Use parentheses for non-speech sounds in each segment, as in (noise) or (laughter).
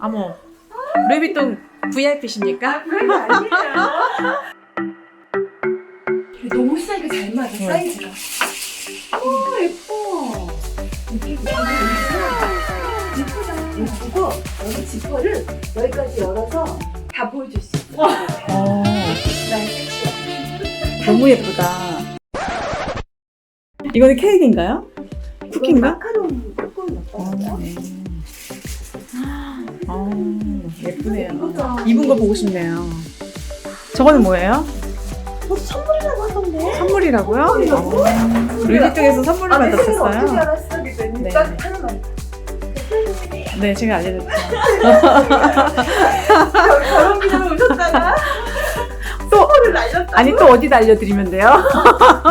어머, 루이비통 VIP십니까? 그런 거 아니에요. 너무 싸게 잘 맞아 사이즈가. 오 예뻐. 이게 예쁘다. 그리고 여기 지퍼를 여기까지 열어서 다 보여줄 수 있어. 어, 나의 섹시함. 너무 예쁘다. 이거는 케이크인가요? 쿠키인가? 마카롱 조금 어, 넣었어요. 네. 어, 예쁘네요. 입은 거 보고 싶네요. 저거는 뭐예요? 뭐 선물이라고 하던데. 선물이라고요? 선물이라고? 어, 루이비통에서 선물을 아, 어떻게 받았었어요. 알았어? 그랬더니 네. 딱 하나만. 네, 제가 알려드릴게요. 결혼 기념을 오셨다가 또, 선물을 날렸다. 아니 또 어디다 알려드리면 돼요? (laughs)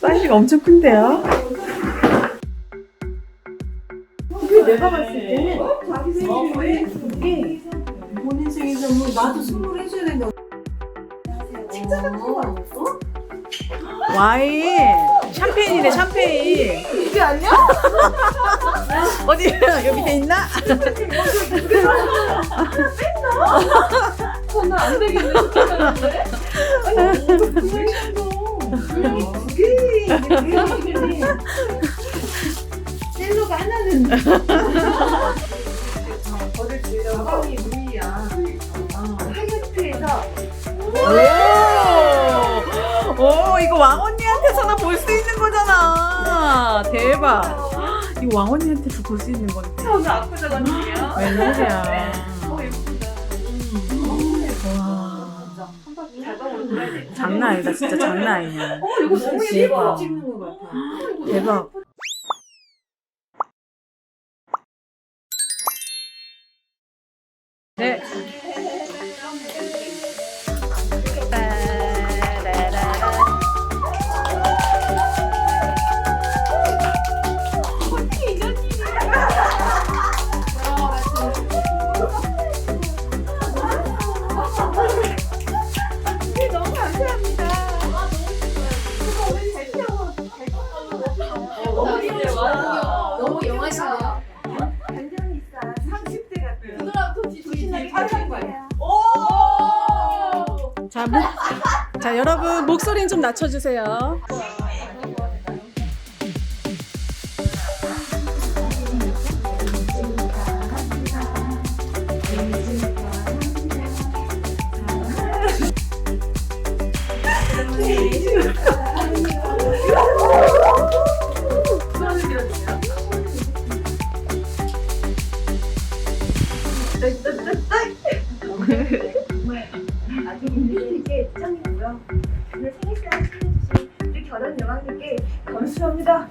사이즈가 엄청 큰데요? 근데 내가 봤을 때는 자기 생일에 이게 본인 생일 선물 나도 선물 해 줘야 된다. 책자 같은 거 아니었어? 와인 샴페인이네 샴페인 이게 아니야? 어디 여기 밑에 있나? 저는 안 되겠네. 아니 셀로가 하나는 주려고 가방이 오, 오 이거 왕 언니한테서나 볼 수 있는 거잖아. 대박. 이거 왕 언니한테서 볼 수 있는 건데 저는 아프다거든요. 웬일이야 장난 아니다. 진짜 장난 아니야. 어 이거 너무 대박. 예뻐 찍는 것 같아. 대박. 네 자, 목, 자 여러분 목소리는 좀 낮춰주세요. (laughs) 인생에게 짱이고요. 오늘 생일상 축하해주신 우리 결혼 여왕님께. 감사합니다.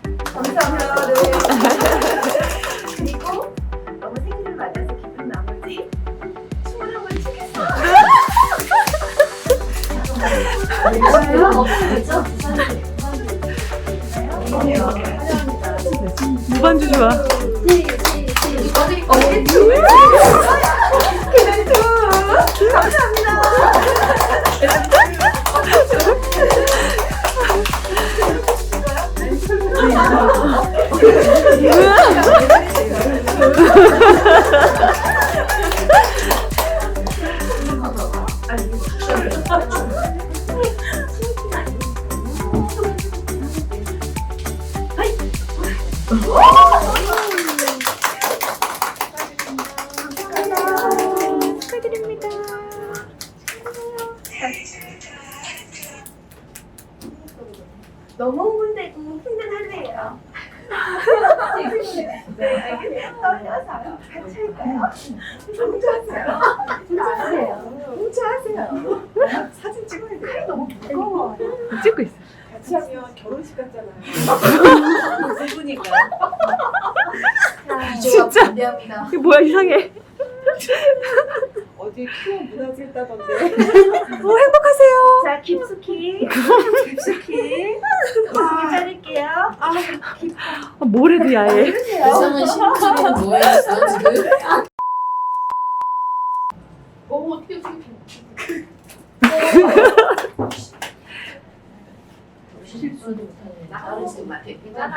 너무 흥분되고 힘든 하루예요. 네, 알겠어요. 떨려서요. 같이 할까요? 혼자 하세요. 혼자 하세요. 혼자 하세요. 사진 찍어야 돼요. 너무 무거워. 찍고 있어. 같이 하면 결혼식 같잖아요. 누구니까. 진짜. 반대합니다. 이게 뭐야 이상해. (laughs) 어디 키워 무너질 있다던데. (laughs) 어, 행복하세요. 자, 깊숙이. (laughs) 깊숙이. 깊숙이 자를게요. 아, 아, 뭐래도 야해. 이상한 심쿵이 뭐였어 지금? 어 어떻게 어떻게? 실수도 못하네. 다른 쌤한테. 나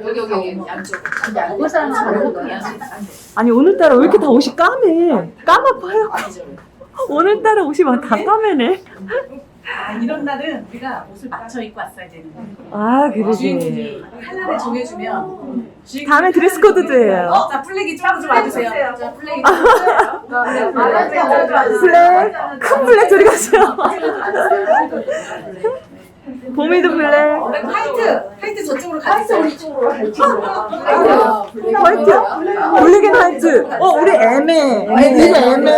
여기 여기 여기 양쪽. 먹을 사람 잘 먹을 거야. 아니 오늘따라 왜 이렇게 다 옷이 까매? 까맣아요. 아니죠. 오늘따라 옷이 막 다 까매네. 아, 이런 날은 우리가 옷을 맞춰 입고 왔어야 되는 거야. 아 그러게. 주인공이 칼날을 정해주면 주인공이 다음에 드레스 코드도 해요. 어? 자 플래기 좀 와주세요. 자 플래기 블랙 큰 블랙 저리 가세요. 봄이도 블랙. 화이트 화이트 저쪽으로 가주세요. 아, 블랙 화이트. 뭐야? 블랙 앤 화이트. 어 우리 애매. 이거 애매.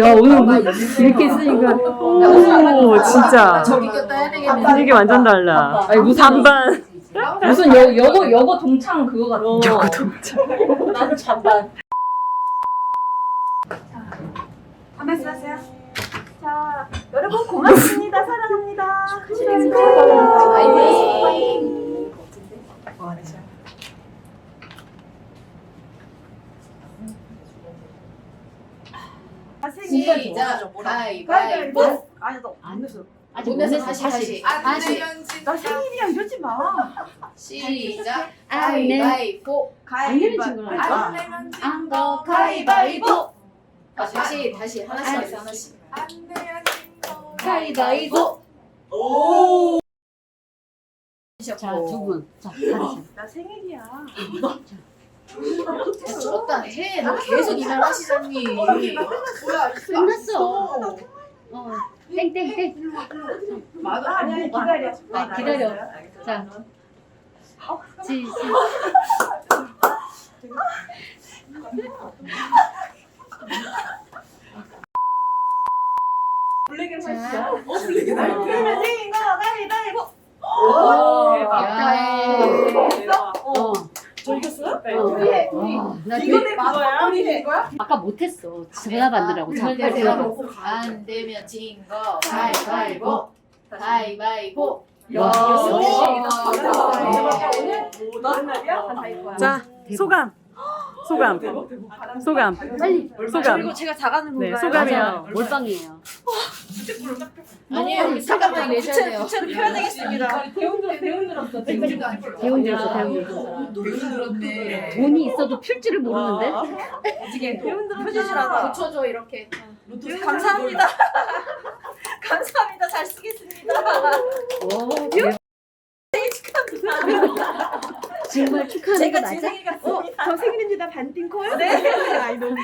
야 오늘 뭐 이렇게 쓰니까 오 진짜 저기 꼈다 해야 되겠네. 분위기 완전 달라. 아니 무슨 반반. 무슨 여, 여고 여고 동창 그거 같아. 여고 동창. 나는 잔반. 한 말씀 하세요. 자, 여러분 고맙습니다. 사랑합니다. 아이고. 시작. 가위바위보. 아니. 아직 못 내서 다시 다시. 다시. 나 생일이야 이러지 마. 시작. 아, 네. 가위바위보. 안 진. 안더 가위바위보. 다시 다시 하나씩 하나씩 하나씩. 가위바위보. 자, 두 분. 자. 나 생일이야. 졌다 해. 너 계속 이말 하시잖니. 끝났어. 어. 땡땡땡. 맞아. 아니야 기다려. 아, 기다려. 자. 지, 지. 블랙 앤 자. 화이트. 어 블랙 앤 화이트. 그러면 생일 거 가위바위보. 야. 어. 저 이겼어요? 어. 예. 와? 아까 못했어. 절대 안 되면 진 거. 가위바위보. 가위바위보. 와. 다른 날이야? 다. 자 소감. 소감. 소감. 빨리. 소감. 그리고 제가 작가는 네, 건가요? 소감이요. 몰빵이에요. 아니에요. 우리 잠깐만 내셔야 돼요. 부채를 펴야 되겠습니다. 대운 들어 대운 들었어. 대운 들었어, 대운 들었어. 배운 들었네. 돈이 있어도 필 줄을 모르는데? 배운 들어 펴주시라고. 붙여줘 이렇게. 감사합니다. (laughs) 쓰겠습니다. 오, 대박. 정말 축하하는 거 제가 맞아? 제 생일 같습니다. 저 생일입니다. 반띵 커요? 네. 아이 너무